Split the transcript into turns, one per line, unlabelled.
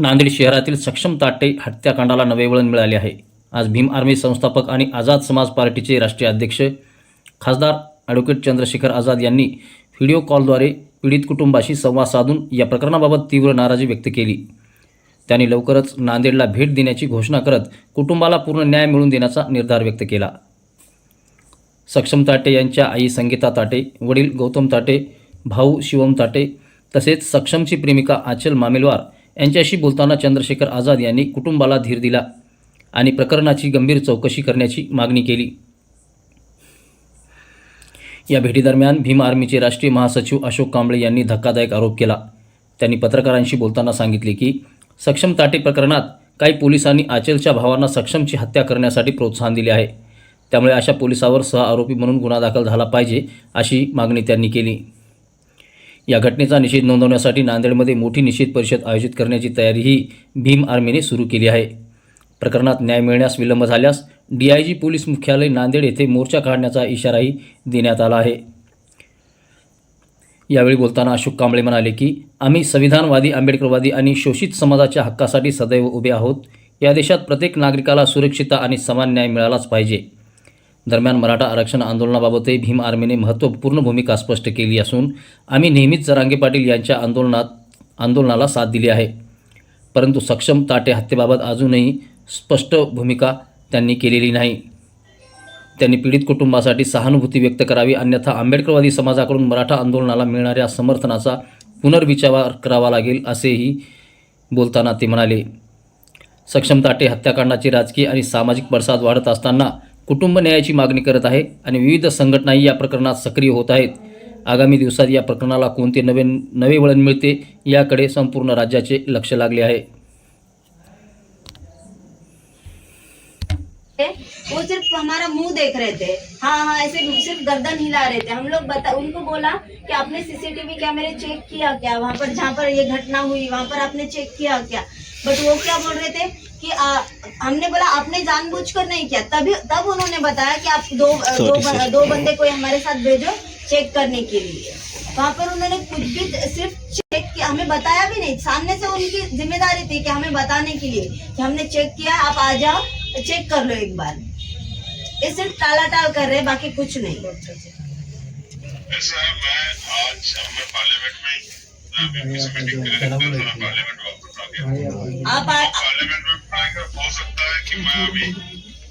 नांदेड शहरातील सक्षम ताटे हत्याकांडाला नवे वळण मिळाले आहे. आज भीम आर्मी संस्थापक आणि आझाद समाज पार्टीचे राष्ट्रीय अध्यक्ष खासदार ॲडव्होकेट चंद्रशेखर आझाद यांनी व्हिडिओ कॉलद्वारे पीडित कुटुंबाशी संवाद साधून या प्रकरणाबाबत तीव्र नाराजी व्यक्त केली. त्यांनी लवकरच नांदेडला भेट देण्याची घोषणा करत कुटुंबाला पूर्ण न्याय मिळवून देण्याचा निर्धार व्यक्त केला. सक्षम ताटे यांच्या आई संगीता ताटे वडील गौतम ताटे भाऊ शिवम ताटे तसेच सक्षमची प्रेमिका आचल मामेलवार यांच्याशी बोलताना चंद्रशेखर आझाद यांनी कुटुंबाला धीर दिला आणि प्रकरणाची गंभीर चौकशी करण्याची मागणी केली. या भेटीदरम्यान भीम आर्मीचे राष्ट्रीय महासचिव अशोक कांबळे यांनी धक्कादायक आरोप केला. त्यांनी पत्रकारांशी बोलताना सांगितले की सक्षम ताटे प्रकरणात काही पोलिसांनी आचलच्या भावांना सक्षमची हत्या करण्यासाठी प्रोत्साहन दिले आहे. त्यामुळे अशा पोलिसावर सह आरोपी म्हणून गुन्हा दाखल झाला पाहिजे अशी मागणी त्यांनी केली. या घटनेचा निषेध नोंदवण्यासाठी नांदेडमध्ये मोठी निषेध परिषद आयोजित करण्याची तयारीही भीम आर्मीने सुरू केली आहे. प्रकरणात न्याय मिळण्यास विलंब झाल्यास डी आय जी पोलीस मुख्यालय नांदेड येथे मोर्चा काढण्याचा इशाराही देण्यात आला आहे. यावेळी बोलताना अशोक कांबळे म्हणाले की आम्ही संविधानवादी आंबेडकरवादी आणि शोषित समाजाच्या हक्कासाठी सदैव उभे आहोत. या देशात प्रत्येक नागरिकाला सुरक्षितता आणि समान न्याय मिळालाच पाहिजे. दरम्यान मराठा आरक्षण आंदोलनाबाबतही भीम आर्मीने महत्त्वपूर्ण भूमिका स्पष्ट केली असून आम्ही नेहमीच जरांगे पाटील यांच्या आंदोलनात आंदोलनाला साथ दिली आहे. परंतु सक्षम ताटे हत्येबाबत अजूनही स्पष्ट भूमिका त्यांनी केलेली नाही. त्यांनी पीडित कुटुंबासाठी सहानुभूती व्यक्त करावी अन्यथा आंबेडकरवादी समाजाकडून मराठा आंदोलनाला मिळणाऱ्या समर्थनाचा पुनर्विचार करावा लागेल असेही बोलताना ते म्हणाले. सक्षम ताटे हत्याकांडाची राजकीय आणि सामाजिक पडसाद वाढत असताना कुटुंब न्यायाची मागणी करत आहे आणि विविध संघटनाही या प्रकरणात सक्रिय होत आहेत. आगामी दिवसात या प्रकरणाला कोणते नवे नवे वळण मिळते याकडे संपूर्ण राज्याचे लक्ष लागले आहे.
वो सिर्फ हमारा मुंह देख रहे थे। हाँ हाँ ऐसे सिर्फ गर्दन हिला रहे थे। हम लोग बता उनको बोला कि आपने सीसीटीवी कैमरे चेक किया क्या? वहाँ पर जहाँ पर ये घटना हुई वहाँ पर आपने चेक किया क्या? बट वो क्या बोल रहे थे? कि आ, हमने बोला आपने जानबूझकर नहीं किया। तभी तब उन्होंने बताया कि आप दो दो, दो बंदे को हमारे साथ भेजो चेक करने के लिए। वहाँ पर उन्होंने कुछ भी सिर्फ़ चेक किया हमें बताया भी नहीं। सामने से उनकी ज़िम्मेदारी थी कि हमें बताने के लिए कि हमने चेक किया आप आ जाओ चेक कर लो एक बार। ये सिर्फ़ टाला टाल कर रहे बाकी कुछ नहीं। आप
Força Tanque, Mami.